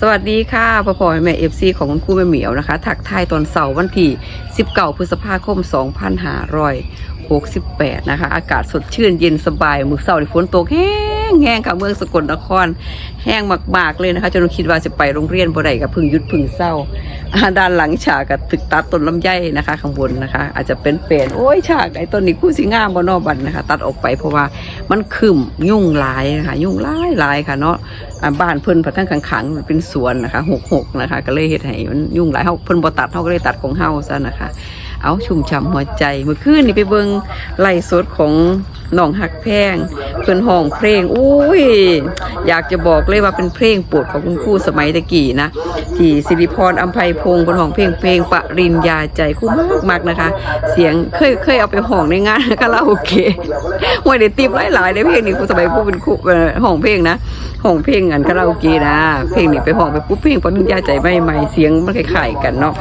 สวัสดีค่ะพ่อพ่อแม่เอฟซีของคุณครูแม่เหมียวนะคะถักทายตอนเสาร์วันที่ 19 พฤษภาคม 2568 นะคะ อากาศสดชื่นเย็นสบาย มือเสาร์ฝนตกแห้ง แห้งค่ะเมืองสกลนคร แห้งมากๆเลยนะคะจนคิดว่าจะไปโรงเรียนบ่ได้กับพึ่งยุดพึ่งเศร้าด้านหลังฉากกับตึกตัดต้นลำไยนะคะ ข้างบนนะคะ อาจจะเป็นเปลนโอ้ยฉากไอ้ต้นนี้คู่สีงามบนนอบันนะคะ ตัดออกไปเพราะว่ามันคึมยุ่งหลายนะคะยุ่งหลายหลายค่ะเนาะบ้านเพิ่นพัทั้งขังๆมันเป็นสวนนะคะหกหกนะคะ ก็เลยเฮ็ดให้มันยุ่งหลายเฮาเพิ่นบ่ตัดเฮาก็เลยตัดของเฮาซะนะคะ เอาชุ่มฉ่ำหัวใจ เมื่อคืนนี่ไปเบิงไล่สดของน้องหักแพงเพิ่อนห้องเพลงอุ้ยอยากจะบอกเลยว่าเป็นเพลงโปรดของคุณครูสมัยตะกี้นะที่สิริพรอัมไพพงศ์บนห้องเพลงเพลงปริญญาใจคู่มากมากนะคะ เสียงเคยเคยเอาไปห้องในงานคาราโอเกะว่าได้ติบหลายๆในเพลงนี้ครูสมัยครูเป็นครูห้องเพลงนะห้องเพลงอันคาราโอเกะนะเพลงนี้ไปห้องไปปุ๊บเพลงปริญญาใจไม่ใหม่ๆเสียงมันคล้ายๆกันเนาะ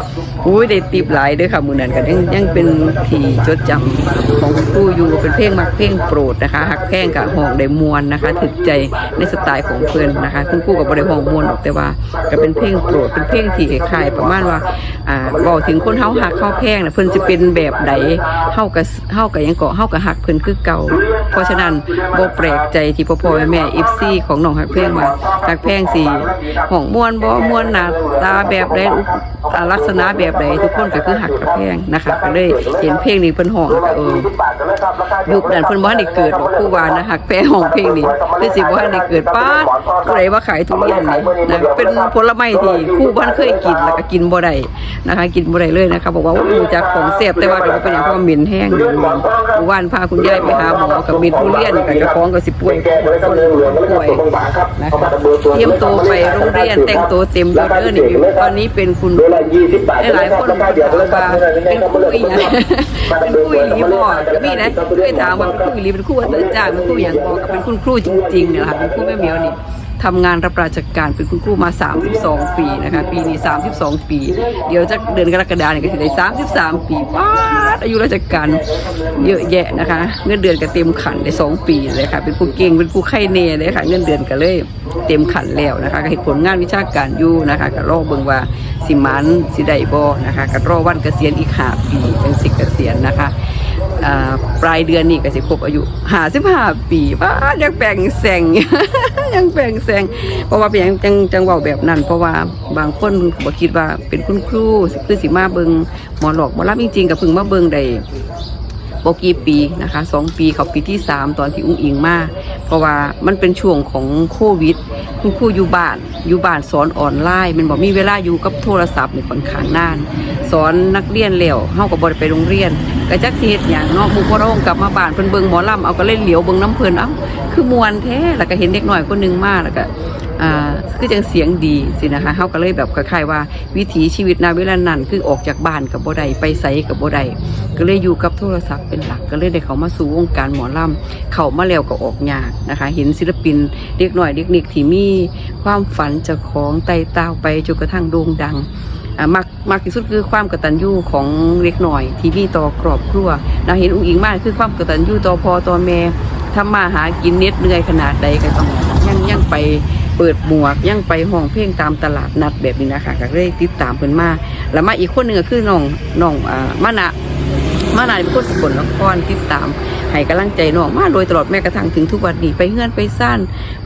อุ้ยได้ติบหลายเด้อค่ะมือนั้นกันยังยังเป็นที่จดจำของคุณครูอยู่เป็นเพลงมักเพลงโปรดนะคะหักแพงกับห้องได้มวนนะคะถึกใจในสไตล์ของเพื่อนนะคะ คุณครูกับบริห้องมวนออกแต่ว่าก็เป็นเพลงโปรดเป็นเพลงที่คล้ายประมาณว่าอ่าบอกถึงคนเฮาหักเข้าแพงนะเพิ่อนจะเป็นแบบใดเฮากับเฮากับยังเกาะเฮากับหักเพิ่อนคือเก่า เพราะฉะนั้นบ่แปลกใจที่พ่อพ่อแม่แม่ FC ของน้องหักแพงว่าหักแพงสิห้องมวนบ่มวนหนาตาแบบใดอุปอ่าลักษณะแบบใดทุกคนก็คือหักกับแพงนะคะก็เลยเห็นเพลงนี้เพิ่นห้องก็เออยุคนั้นเพิ่นบ่ทันได้เกิดหรอกผู้ว่านะฮักแปรห้องเพลงนี้คือสิบ่ทันได้เกิดป้าดผู้ใดว่าขายทุเรียนนี่นะเป็นผลไม้ที่คู่บ้านเคยกินแล้วก็กินบ่ได้นะคะ กินบ่ได้เลยนะคะบอกว่ารู้จักของแซ่บแต่ว่าก็บ่เป็นหยังเพราะว่าเหม็นแห้งเหม็นมันเมื่อวานพาคุณยายไปหาหมอกับม็นทุเรียนก็เจ้าของก็สิป่วยคนป่วยนะคะเตรียมตัวไปโรงเรียนแต่งตัวเต็มแล้วเด้อนี่ตอนนี้เป็นคุณเวลายายคนถามว่าเป็นคู่อีหยังเป็นคู่อีหลีบ่มีนะเคยถามว่าเป็นคู่อีหลีเป็นคู่อาจารย์เป็นคู่อย่างบอกเป็นคุณครูจริงๆเนี่ยค่ะเป็นคู่แม่เหมียวนี่ทำงานรับราชการเป็นคุณครูมา 32 ปีนะคะ ปีนี้ 32 ปี เดี๋ยวจะเดือนกรกฎาคมเนี่ยก็จะได้ 33 ปีป้าอายุราชการเยอะแยะนะคะ เงินเดือนก็เต็มขันได้ 2 ปีเลยค่ะ เป็นผู้เก่งเป็นผู้ไข้เนเลยค่ะ เงินเดือนก็เลยเต็มขันแล้วนะคะก็เห็นผลงานวิชาการอยู่นะคะก็รอเบิ่งว่า สิมันสิไดโบนะคะก็รอวันเกษียณอีก5ปีจังสิเกษียณนะคะปลายเดือนนี่ก็สิครบอายุหาสิบห้าปีว่ายังแปลงแสงยังแปลงแสงเพราะว่าเป็นยังจังจังว่าแบบนั้น เพราะว่าบางคนบ่คิดว่าเป็นคุณครูคือสิมาเบิงหมอหลอกหมอรับจริงๆกับพึ่งมาเบิงได้ บ่กี่ปีนะคะสองปีเขาปีที่สามตอนที่อุ้งอิงมาเพราะว่ามันเป็นช่วงของโควิด คุณครูอยู่บ้านอยู่บ้านสอนออนไลน์มันบอกมีเวลาอยู่กับโทรศัพท์นี่ค่อนข้างนาน สอนนักเรียนแล้วเฮาก็บ่ได้ไปโรงเรียนก็จักสิเฮ็ดหยังนาะหมู่พ่อร้องกลับมาบ้านเพิ่นเบิงหมอลำเอาก็เล่นเหลียวเบิงน้ำเพลินเอ้าคือมวนแท้แล้วก็เห็นเด็กหน้อยคนหนึงมากแล้วก็อ่า คือจังเสียงดีสินะคะเฮาก็เลยแบบคล้ายๆว่า วิถีชีวิตนาเวลานั้นคือออกจากบ้านกับบ่ได้ไปไสกับบ่ได้ก็เลยอยู่กับโทรศัพท์เป็นหลักก็เลยได้เข้ามาสู่วงการหมอลำเขามาแล้วก็ออกยากนะคะ เห็นศิลปินเด็กหน้อยเด็กนิกที่มีความฝันจะของไต่เต้าไปจนกระทั่งโด่งดังอ่ามักมักที่สุดคือความกตัญญูของเล็กหน่อย ที่มีต่อครอบครัวเราเห็นอุ้งอิงมากคือความกตัญญูต่อพ่อต่อแม่ทำมาหากินเน็ดเหนื่อยขนาดใดก็ต้องยังยังไป เปิดหมวกยังไปห้องเพลงตามตลาดนัดแบบนี้นะคะก็เลยติดตามเพิ่นมาแล้วมาอีกคนหนึ่งก็คือน้องน้องอ่ามานะ มานาเป็นคนสกลนครติดตามให้กำลังใจน้องมาโดยตลอดแม้กระทั่งถึงทุกวันนี้ไปเฮือนไปซ่าน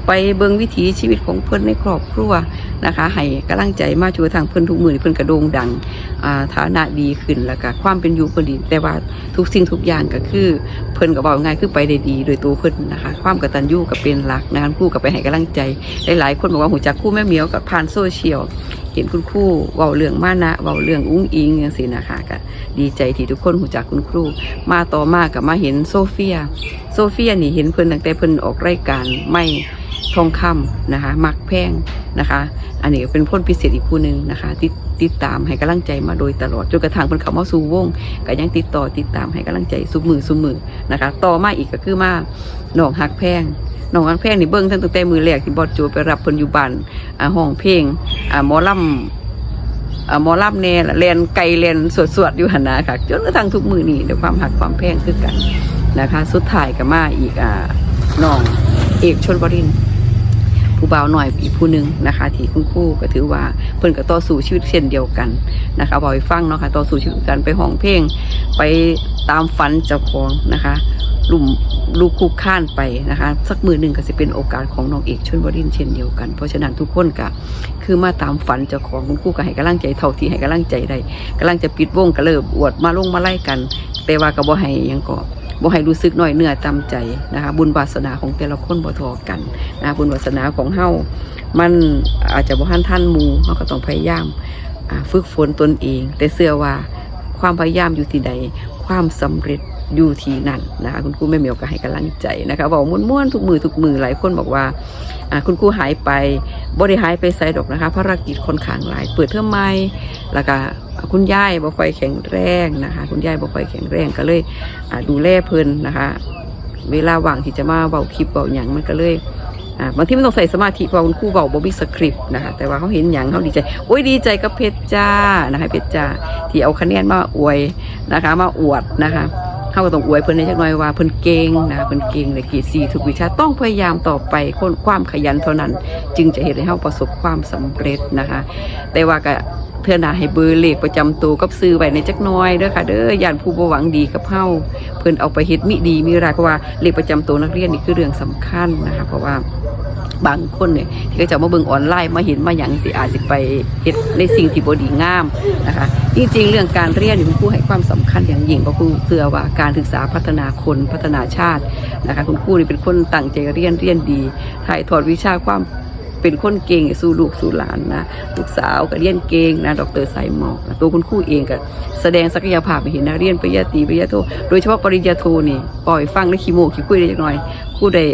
ไปเบิงวิถีชีวิตของเพิ่นในครอบครัวนะคะให้กำลังใจมาช่วยทางเพิ่นทุกมือเพิ่นกระโดงดังฐานะดีขึ้นแล้วก็ความเป็นอยู่เพิ่นดีแต่ว่าทุกสิ่งทุกอย่างก็คือ เพิ่นก็บอกง่ายคือไปได้ดี โดยตัวเพิ่นนะคะ ความกตัญญูก็เป็นหลักนะคะครู่กับไปให้กำลังใจหลายๆคนบอกว่าหูจักคู่แม่เหมียวกับผ่านโซเชียล เห็นคุณครูเว้าเรื่องมานะเว้าเรื่องอุ้งอิงอย่างสินะคะก็ดีใจที่ทุกคนหูจักคุณครู มาต่อมากับมาเห็นโซเฟีย โซเฟียนี่เห็นเพิ่นตั้งแต่เพิ่นออกรายการไม่ทองคำนะคะมักแพงนะคะ อันนี้เป็นพ้นพิเศษอีกคู่หนึ่งนะคะติดติดตามให้กำลังใจมาโดยตลอดจนกระทั่งเพิ่นเข้ามาสู่วงก็ยังติดต่อติดตามให้กำลังใจสุมือสุมือนะคะ ต่อมาอีกก็คือมาหนองหักแพง น้องหักแพงนี่เบิ้งตั้งแต่มือแรกที่บอสโจไปรับเพิ่นอยู่บ้านห้องเพลงหมอลำอ่าหมอลำเน่ละเรียนไกลเรียนสวดๆอยู่หันนะค่ะจนกระทั่งทุกมือนี่ด้วยความหักความแพงคือกันนะคะ สุดท้ายก็มาอีกอ่าน้องเอกชนบรินทร์ผู้บ่าหน่อยอีกผู้หนึ่งนะคะที่คุณครูก็ถือว่าเพิ่นก็ต่อสู้ชีวิตเช่นเดียวกันนะคะบอกให้ฟังเนาะค่ะต่อสู้ชีวิตกันไปห้องเพลงไปตามฝันเจ้าของนะคะ ลุ่มลูกคุกข้านไปนะคะ สักมือหนึ่งก็จะเป็นโอกาสของน้องเอกชนบรินทร์เช่นเดียวกัน เพราะฉะนั้นทุกคนก็คือมาตามฝันเจ้าของคุณครูก็ให้กำลังใจเท่าที่ให้กำลังใจได้กำลังจะปิดวงก็เริ่มอวดมาลงมาไล่กัน แต่ว่าก็บ่ให้ยังก็บ่ให้รู้สึกน้อยเนื้อตามใจนะคะบุญวาสนาของแต่ละคนบ่ทอกันนะบุญวาสนาของเฮามันอาจจะบ่ทันท่านมูเฮาก็ต้องพยายามฝึกฝนตนเอง แต่เชื่อว่าความพยายามอยู่ที่ใดความสำเร็จ อยู่ที่นั่นนะคะคุณครูแม่เหมียวก็ให้กำลังใจนะคะบอกม่วนๆทุกมือทุกมือหลายคนบอกว่าคุณครูหายไปบ่ได้หายไปไสดอกนะคะภารกิจคนข้างหลาย เปิดเทอมใหม่แล้วก็คุณยายบ่ค่อยแข็งแรงนะคะ คุณยายบ่ค่อยแข็งแรงก็เลยดูแลเพลินนะคะ เวลาว่างที่จะมาเบาคลิปเบาหยังมันก็เลยบางทีมันต้องใส่สมาธิเพราะคุณครูเบาบ่มีสคริปต์นะคะแต่ว่าเขาเห็นหยังเขาดีใจโอ้ยดีใจกับเพชรจ้านะคะเพชรจ้าที่เอาคะแนนมาอวยนะคะ มาอวดนะคะ เขาก็ต้องอวยเพิ่นในจักหน่อยว่าเพิ่นเก่งนะคะเพิ่นเก่งในกรดซีทุกวิชาต้องพยายามต่อไปคนความขยันเท่านั้น จึงจะเห็นให้เขาประสบความสำเร็จนะคะ แต่ว่าก็เพื่อหนาให้เบอร์เลขประจำตัวกับซื้อไว้ในจักน้อยเด้อค่ะเด้อยานผู้บหวังดีกับเฮาเพิ่นเอาไปเฮ็ดมิดีมิร้ายเพราะว่าเลขประจำตัวนักเรียนนี่คือเรื่องสำคัญนะคะเพราะว่า บางคนเนี่ยที่เขาจะมาเบิ่งออนไลน์มาเห็นมาหยังสิอาจสิไปเฮ็ดในสิ่งที่บดีงามนะคะจริงๆ เรื่องการเรียนคุณครูให้ความสำคัญอย่างยิ่งเพราะครูเชื่อว่าการศึกษาพัฒนาคนพัฒนาชาตินะคะคุณครูนี่เป็นคนตั้งใจเรียนเรียนดีถ่ายทอดวิชาความเป็นคนเก่งสู่ลูกสู่หลานนะลูกสาวก็เรียนเก่งนะดรไซมอกตัวคุณครูเองก็แสดงศักยภาพให้เห็นนะเรียนปริญญาตรีปริญญาโทโดยเฉพาะปริญญาโทนี่ปล่อยฟังและขี้โมกขี้คุยได้จักหน่อยครูได้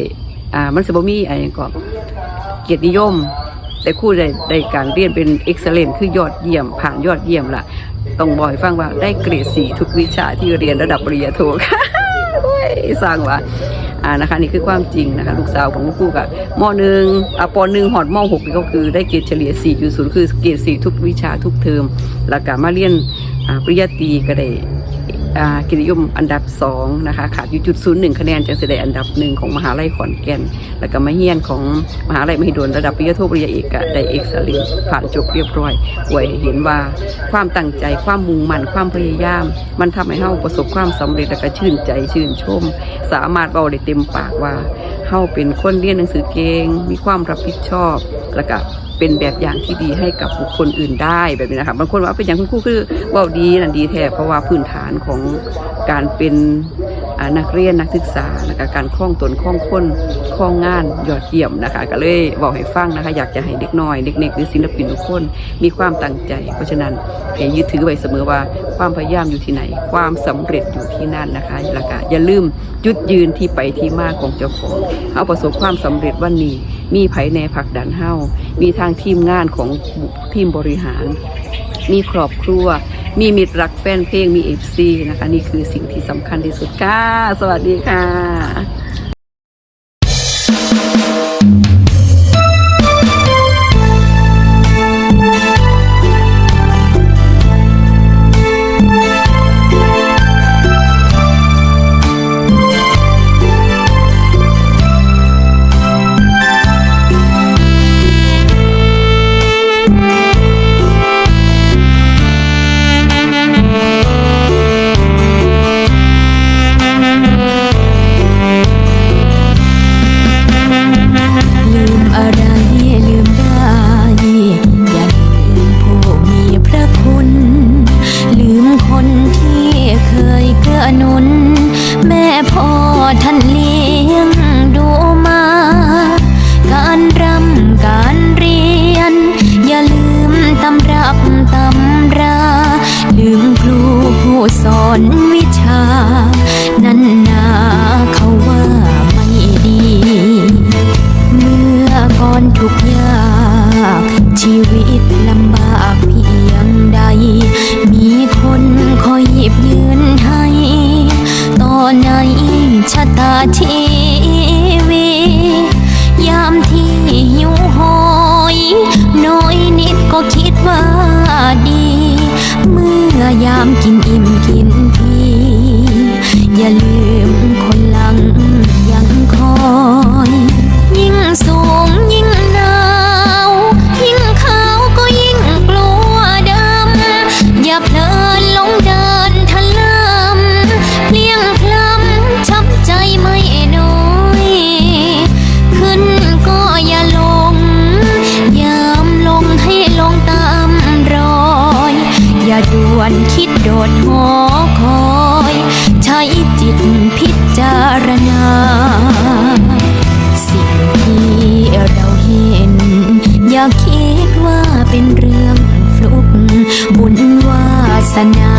อ่ามันสบมีอะไรก่อน เกียรตินิยม แต่ครูได้ได้การเรียนเป็นเอ็กซ์เลนคือยอดเยี่ยม ผ่านยอดเยี่ยมล่ะ ต้องบอกให้ฟังว่าได้เกรดสี่ทุกวิชาที่เรียนระดับปริญญาโทค่ะโอ้ยสร้างว่าอ่านะคะนี่คือความจริงนะคะลูกสาวของคุณครูกับมหนึ่งอะปหนึ่งหอดมหกนี่ก็คือได้เกรดเฉลี่ย 4.0 คือเกรด4 ทุกวิชาทุกเทอม แล้วก็มาเรียนอ่าปริญญาตรีก็ได้ กิจนิยมอันดับสองนะคะขาดอยู่จุดศูนย์หนึ่งคะแนนจังสิได้อันดับหนึ่งของมหาลัยขอนแก่น แล้วก็มาเฮียนของมหาลัยมหิดลระดับปริญญาโทปริญญาเอกได้เอกสลินผ่านจบเรียบร้อยไว้ให้เห็นว่าความตั้งใจความมุ่งมั่นความพยายาม มันทำให้เฮาประสบความสำเร็จและก็ชื่นใจชื่นชม สามารถเบาได้เต็มปากว่า เฮาเป็นคนเรียนหนังสือเก่งมีความรับผิดชอบ แล้วก็เป็นแบบอย่างที่ดีให้กับบุคคลอื่นได้แบบนี้นะคะบางคนว่าเป็นอย่างคุณครูคือว่าดีนั่นดีแท้เพราะว่าพื้นฐานของการเป็น นักเรียนนักศึกษาแล้วก็การคล่องตนคล่องคนคล่องงานยอดเยี่ยมนะคะ ก็เลยบอกให้ฟังนะคะ อยากจะให้เด็กน้อยเด็กๆหรือศิลปินทุกคนมีความตั้งใจ เพราะฉะนั้นให้ยึดถือไว้เสมอว่าความพยายามอยู่ที่ไหน ความสำเร็จอยู่ที่นั่นนะคะแล้วก็อย่าลืมจุดยืนที่ไปที่มาของเจ้าของเอาประสบความสำเร็จวันนี้ มีไผแนผักดันเฮ้ามีทางทีมงานของทีมบริหาร มีครอบครัว มีมิตรรักแฟนเพลงมีเอฟซีนะคะ นี่คือสิ่งที่สำคัญที่สุดค่ะ สวัสดีค่ะ นวิ อยามกินอิ่มกินพีอย่าลืม 三年。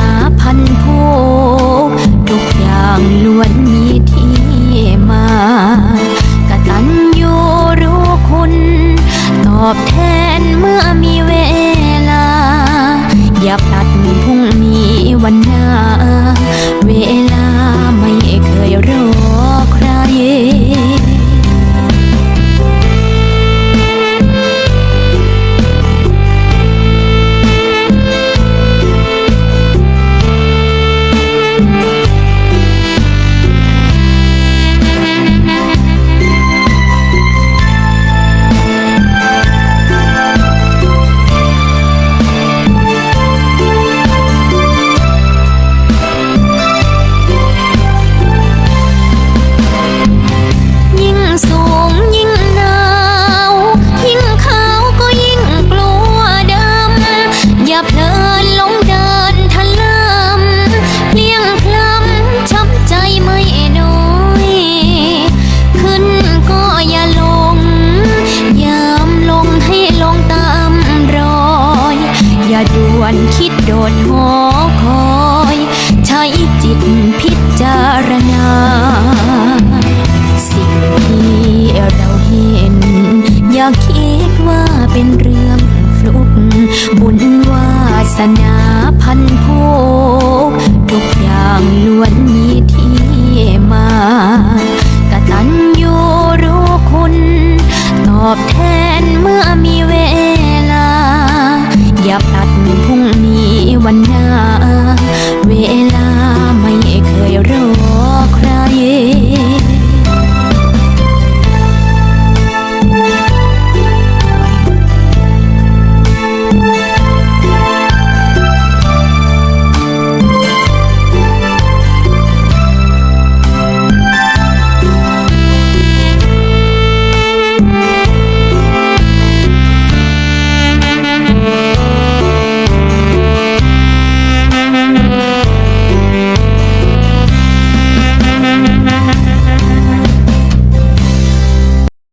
คิดโดดหอคอย ใช้จิตพิจารณา สิ่งที่เราเห็น อย่าคิดว่าเป็นเรื่องฟลุกบุญวาสนา